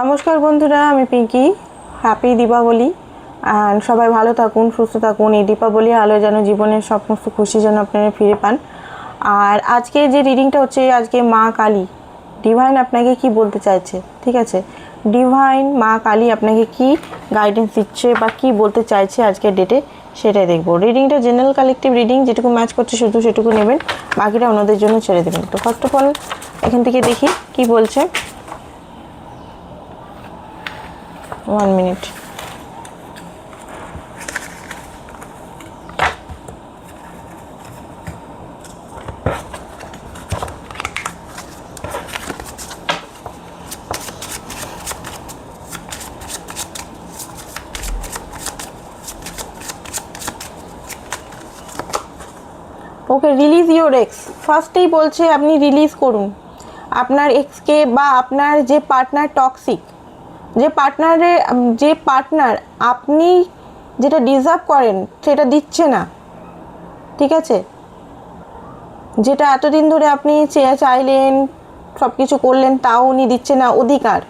নমস্কার বন্ধুরা, আমি পিঙ্কি। হ্যাপি দীপাবলি আর সবাই ভালো থাকুন, সুস্থ থাকুন। এই দীপাবলি আলো যেন জীবনের সমস্ত খুশি যেন আপনারা ফিরে পান। আর আজকে যে রিডিংটা হচ্ছে, আজকে মা কালী। ডিভাইন আপনাকে কি বলতে চাইছে? ঠিক আছে? ডিভাইন মা কালী আপনাকে কি গাইডেন্স দিচ্ছে বা কি বলতে চাইছে আজকের ডেটে সেটাই দেখব। রিডিংটা জেনারেল কালেকটিভ রিডিং যেটুকু ম্যাচ করছে শুধু সেটুকু নেবেন, বাকিটা অন্যদের জন্য ছেড়ে দেবেন। তো ফার্স্ট অফ অল এখান থেকে দেখি কি বলছে। One minute okay release your ex ফার্স্টেই বলছে আপনি রিলিজ করুন। আপনার এক্সকে বা আপনার যে পার্টনার টক্সিক যে পার্টনারে যে পার্টনার আপনি যেটা ডিজার্ভ করেন, সেটা দিচ্ছে না। ঠিক আছে? যেটা এতদিন ধরে আপনি চেয়ে চাইলেন সব কিছু করলেন, তাও উনি দিচ্ছে না অধিকার।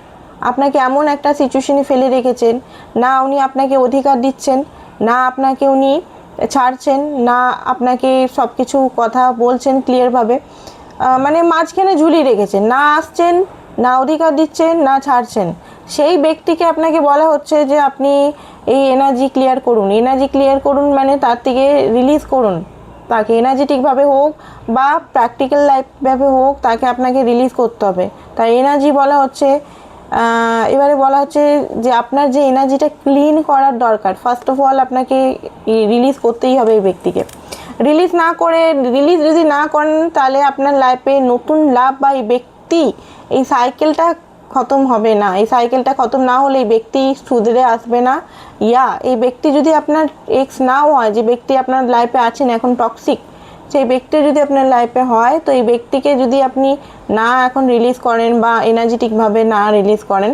আপনাকে এমন একটা সিচুয়েশনে ফেলে রেখেছেন, না উনি আপনাকে অধিকার দিচ্ছেন, না আপনাকে উনি ছাড়ছেন, না আপনাকে সব কিছু কথা বলছেন ক্লিয়ারভাবে মানে মাঝখানে ঝুলিয়ে রেখেছেন, না আসছেন না অধিকার দিচ্ছেন, না ছাড়ছেন। সেই ব্যক্তিকে আপনাকে বলা হচ্ছে যে আপনি এই এনার্জি ক্লিয়ার করুন। এনার্জি ক্লিয়ার করুন মানে তার থেকে রিলিজ করুন। তাকে এনার্জেটিকভাবে হোক বা প্র্যাকটিক্যাল লাইফভাবে হোক তাকে আপনাকে রিলিজ করতে হবে। তাই এনার্জি বলা হচ্ছে এবারে বলা হচ্ছে যে আপনার যে এনার্জিটা ক্লিন করার দরকার ফার্স্ট অফ অল আপনাকে রিলিজ করতেই হবে এই ব্যক্তিকে। রিলিজ না করে রিলিজ যদি না করেন তাহলে আপনার লাইফে নতুন লাভ বা এই ব্যক্তি এই সাইকেলটা খতম হবে না। এই সাইকেলটা খতম না হলে এই ব্যক্তি সুদরে আসবে না। ইয়া, এই ব্যক্তি যদি আপনার এক্স নাও হয়, যে ব্যক্তি আপনার লাইফে আছেন, এখন টক্সিক সেই ব্যক্তি যদি আপনার লাইফে হয়, তো এই ব্যক্তিকে যদি আপনি না এখন রিলিজ করেন বা এনার্জেটিকভাবে না রিলিজ করেন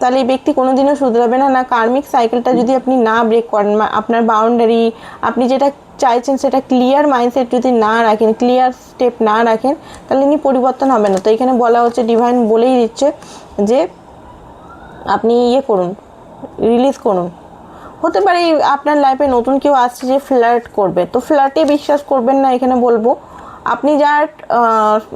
তাহলে এই ব্যক্তি কোনোদিনও শুধরাবে না। না, কার্মিক সাইকেলটা যদি আপনি না ব্রেক করেন আপনার বাউন্ডারি আপনি যেটা চাইছেন সেটা ক্লিয়ার মাইন্ডসেট যদি না রাখেন ক্লিয়ার স্টেপ না রাখেন, তাহলে ইনি পরিবর্তন হবে না। তো এখানে বলা হচ্ছে ডিভাইন বলেই দিচ্ছে যে আপনি ইয়ে করুন রিলিজ করুন। হতে পারে আপনার লাইফে নতুন কেউ আসছে যে ফ্ল্যাট করবে। তো ফ্ল্যাটে বিশ্বাস করবেন না, এখানে বলব। আপনি যার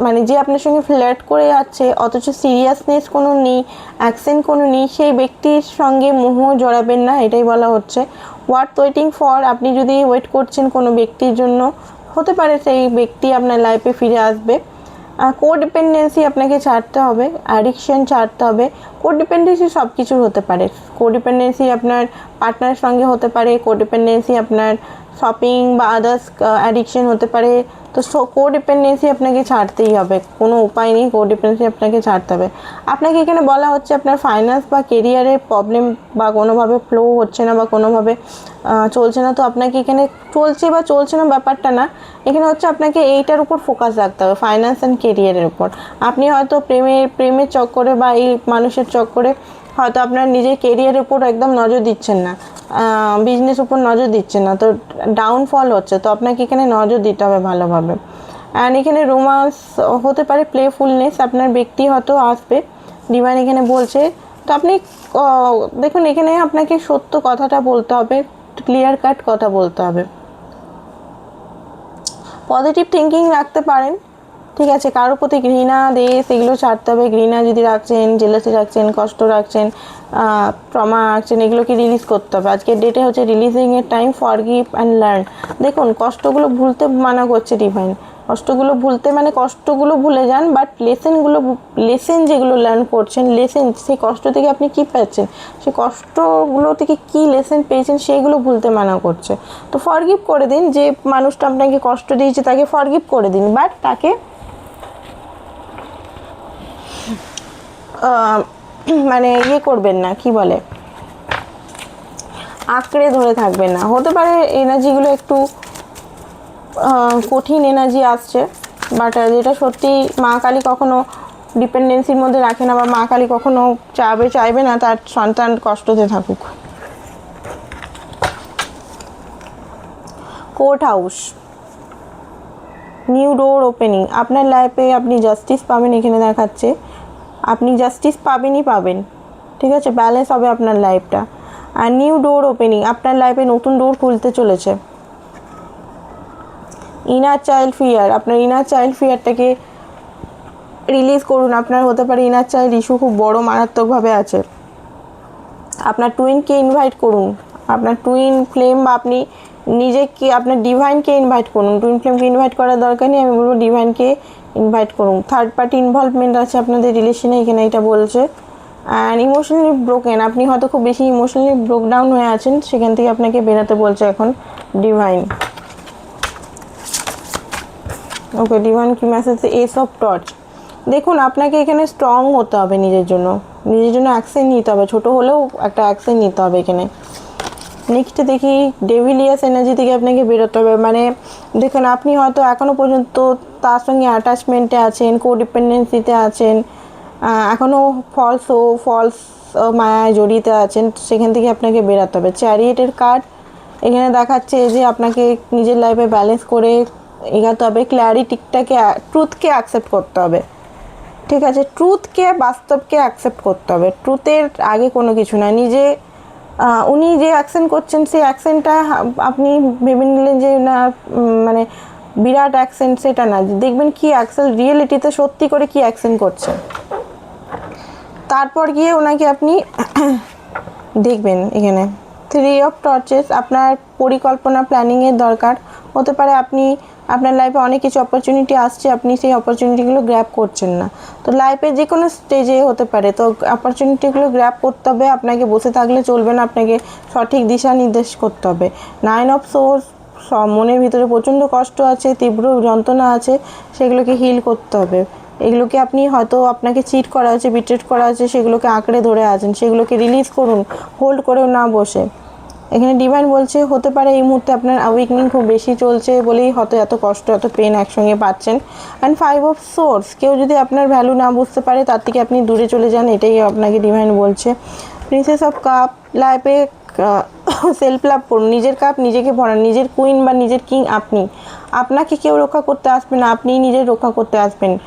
মানে যে আপনার সঙ্গে ফ্ল্যাট করে যাচ্ছে, অথচ সিরিয়াসনেস কোনো নেই অ্যাকসেন্ট কোনো নেই, সেই ব্যক্তির সঙ্গে মোহ জড়াবেন না, এটাই বলা হচ্ছে। হোয়াট ওয়েটিং ফর আপনি যদি ওয়েট করছেন কোনো ব্যক্তির জন্য, হতে পারে সেই ব্যক্তি আপনার লাইফে ফিরে আসবে। কোডিপেন্ডেন্সি আপনাকে ছাড়তে হবে অ্যাডিকশন ছাড়তে হবে। কোডিপেন্ডেন্সি সব কিছুর হতে পারে। কোডিপেন্ডেন্সি আপনার পার্টনারের সঙ্গে হতে পারে কোডিপেন্ডেন্সি আপনার শপিং বা আদার্স অ্যাডিকশন হতে পারে। তো কোডিপেন্ডেন্সি আপনাকে ছাড়তেই হবে। কোনো উপায় নেই কোডিপেন্ডেন্সি আপনাকে ছাড়তে হবে। আপনাকে এখানে বলা হচ্ছে আপনার ফাইন্যান্স বা কেরিয়ারের প্রবলেম বা কোনোভাবে ফ্লো হচ্ছে না বা কোনোভাবে চলছে না। তো আপনাকে এখানে চলছে বা চলছে না ব্যাপারটা না, এখানে হচ্ছে আপনাকে এইটার উপর ফোকাস রাখতে হবে ফাইন্যান্স অ্যান্ড কেরিয়ারের উপর। আপনি হয়তো প্রেমের প্রেমের চক্করে বা এই মানুষের চক্করে হয়তো আপনার নিজের কেরিয়ারের উপর একদম নজর দিচ্ছেন না। বিজনেস উপর নজর দিচ্ছেন না। তো ডাউনফল হচ্ছে। তো আপনাকে এখানে নজর দিতে হবে ভালোভাবে। অ্যান্ড এখানে রোমান্স হতে পারে প্লেফুলনেস আপনার ব্যক্তি হয়তো আসবে। ডিভাইন এখানে বলছে, তো আপনি দেখুন, এখানে আপনাকে সত্য কথাটা বলতে হবে ক্লিয়ার কাট কথা বলতে হবে। পজিটিভ থিঙ্কিং রাখতে পারেন। ঠিক আছে, কারোর প্রতি ঘৃণা, দেশ, এগুলো ছাড়তে হবে। ঘৃণা যদি রাখছেন জেলাসি রাখছেন, কষ্ট রাখছেন ট্রমা রাখছেন এগুলোকে রিলিজ করতে হবে? আজকের ডেটে হচ্ছে রিলিজিংয়ের time for give and learn দেখুন, কষ্টগুলো ভুলতে মানা করছে ডিভাইন কষ্টগুলো ভুলতে মানে কষ্টগুলো ভুলে যান বাট লেসেনগুলো লেসেন যেগুলো লার্ন করছেন লেসেন সেই কষ্ট থেকে আপনি কী পাচ্ছেন? সেই কষ্টগুলো থেকে কী লেসেন পেয়েছেন, সেইগুলো ভুলতে মানা করছে। তো ফরগিভ করে দিন, যে মানুষটা আপনাকে কষ্ট দিয়েছে, তাকে ফরগিভ করে দিন বাট তাকে মানে ইয়ে করবেন না, কি বলে? আঁকড়ে ধরে থাকবেন না। হতে পারে এনার্জিগুলো একটু কঠিন এনার্জি আসছে বাট যেটা সত্যি মা কালী কখনো ডিপেন্ডেন্সির মধ্যে রাখে না বা মা কালী কখনো চাবে, চাইবে না, তার সন্তান কষ্টতে থাকুক। Court house new door opening আপনার লাইফে আপনি জাস্টিস পাবেন, এখানে দেখাচ্ছে। আপনি জাস্টিস পাবেনই পাবেন। ঠিক আছে? ব্যালেন্স হবে আপনার লাইফটা আর নিউ ডোর ওপেনিং আপনার লাইফে নতুন ডোর খুলতে চলেছে। ইনার চাইল্ড ফিয়ার আপনার ইনার চাইল্ড ফিয়ারটাকে রিলিজ করুন। আপনার হতে পারে ইনার চাইল্ড ইস্যু খুব বড়, মারাত্মকভাবে আছে। আপনার টুইনকে ইনভাইট করুন। আপনার টুইন ফ্লেম বা আপনি নিজেকে, আপনার ডিভাইনকে ইনভাইট করুন। টুইন ফ্লেমকে ইনভাইট করার দরকার নেই। আমি বলব ডিভাইনকে ইনভাইট করুন। থার্ড পার্টি ইনভলভমেন্ট আছে আপনাদের রিলেশনে এখানে এটা বলছে। অ্যান্ড ইমোশনালি ব্রোকেন আপনি হয়তো খুব বেশি ইমোশনালি ব্রোকডাউন হয়ে আছেন, সেখান থেকে আপনাকে বেরাতে বলছে এখন ডিভাইন ওকে ডিভাইন কি মেসেজ এস অফ টর্চ দেখুন, আপনাকে এখানে স্ট্রং হতে হবে নিজের জন্য। নিজের জন্য অ্যাকশন নিতে হবে। ছোট হলেও একটা অ্যাকশন নিতে হবে এখানে। নেক্সট দেখি ডেভিলিয়াস এনার্জি থেকে আপনাকে বেরোতে হবে। মানে দেখুন, আপনি হয়তো এখনও পর্যন্ত তার সঙ্গে অ্যাটাচমেন্টে আছেন কোডিপেন্ডেন্সিতে আছেন এখনও ফলস ও ফলস মায়ায় জড়িয়ে আছেন, সেখান থেকে আপনাকে বেরোতে হবে। চ্যারিয়েটের কার্ড এখানে দেখাচ্ছে যে আপনাকে নিজের লাইফে ব্যালেন্স করে এগাতে হবে। ক্ল্যারিটিকটাকে ট্রুথকে অ্যাকসেপ্ট করতে হবে। ঠিক আছে? ট্রুথকে বাস্তবকে অ্যাকসেপ্ট করতে হবে। ট্রুথের আগে কোনো কিছু না। নিজে উনি যে অ্যাকশন করছেন, সেই অ্যাকশনটা আপনি ভেবে নিলেন যে না মানে বিরাট অ্যাকশন সেটা না। দেখবেন কি অ্যাকশন রিয়েলিটিতে সত্যি করে কি অ্যাকশন করছেন তারপর গিয়ে ওনাকে আপনি দেখবেন এখানে। থ্রি অফ টর্চেস আপনার পরিকল্পনা প্ল্যানিংয়ের দরকার। হতে পারে আপনি, আপনার লাইফে অনেক কিছু অপরচুনিটি আসছে, আপনি সেই অপরচুনিটিগুলো গ্র্যাপ করছেন না। তো লাইফে যে কোনো স্টেজে হতে পারে। তো অপরচুনিটিগুলো গ্র্যাপ করতে হবে, আপনাকে বসে থাকলে চলবে না, আপনাকে সঠিক দিশা নির্দেশ করতে হবে। নাইন অফ সোর্স মনের ভিতরে প্রচণ্ড কষ্ট আছে, তীব্র যন্ত্রণা আছে, সেগুলোকে হিল করতে হবে। এগুলোকে আপনি হয়তো আপনাকে চিট করা হয়েছে বিট্রেট করা হয়েছে, সেগুলোকে আঁকড়ে ধরে আছেন, সেগুলোকে রিলিজ করুন হোল্ড করেও না বসে। এখানে ডিভাইন বলছে, হতে পারে এই মুহূর্তে আপনার অ্যাওয়েকনিং খুব বেশি চলছে বলেই হয়তো এত কষ্ট, এত পেন একসঙ্গে পাচ্ছেন। অ্যান্ড ফাইভ অফ সোর্স কেউ যদি আপনার ভ্যালু না বুঝতে পারে, তার থেকে আপনি দূরে চলে যান, এটাই আপনাকে ডিভাইন বলছে। প্রিন্সেস অফ কাপ লাইফে সেলফ লাভ করুন। নিজের কাপ নিজেকে ভরান। নিজের কুইন বা নিজের কিং আপনি। আপনাকে কেউ রক্ষা করতে আসবে না। আপনিই নিজের রক্ষা করতে আসবেন।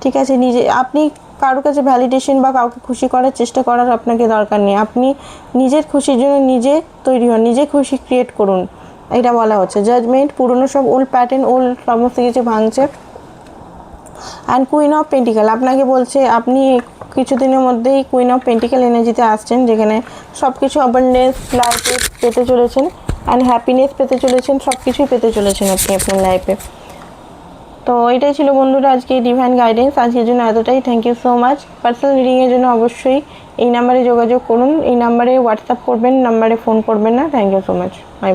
ঠিক আছে? নিজে, আপনি কারোর কাছে ভ্যালিডেশন বা কাউকে খুশি করার চেষ্টা করার আপনাকে দরকার নেই। আপনি নিজের খুশির জন্য নিজে তৈরি হন। নিজে খুশি ক্রিয়েট করুন। এটা বলা হচ্ছে। জাজমেন্ট পুরনো সব ওল্ড প্যাটার্ন ওল্ড সমস্ত কিছু ভাঙছে। অ্যান্ড কুইন অফ পেন্টিক্যাল আপনাকে বলছে, আপনি কিছুদিনের মধ্যেই কুইন অফ পেন্টিক্যাল এনার্জিতে আসছেন, যেখানে সব কিছু অ্যাবান্ডেন্স লাইফে পেতে চলেছেন অ্যান্ড হ্যাপিনেস পেতে চলেছেন সব কিছুই পেতে চলেছেন আপনি আপনার লাইফে তো এটাই ছিল বন্ধুরা আজকে ডিভাইন গাইডেন্স আজকের জন্য এতটাই। Thank you so much personal রিডিংয়ের জন্য অবশ্যই এই নাম্বারে যোগাযোগ করুন। এই নাম্বারে হোয়াটসঅ্যাপ করবেন নাম্বারে ফোন করবেন না। Thank you so much bye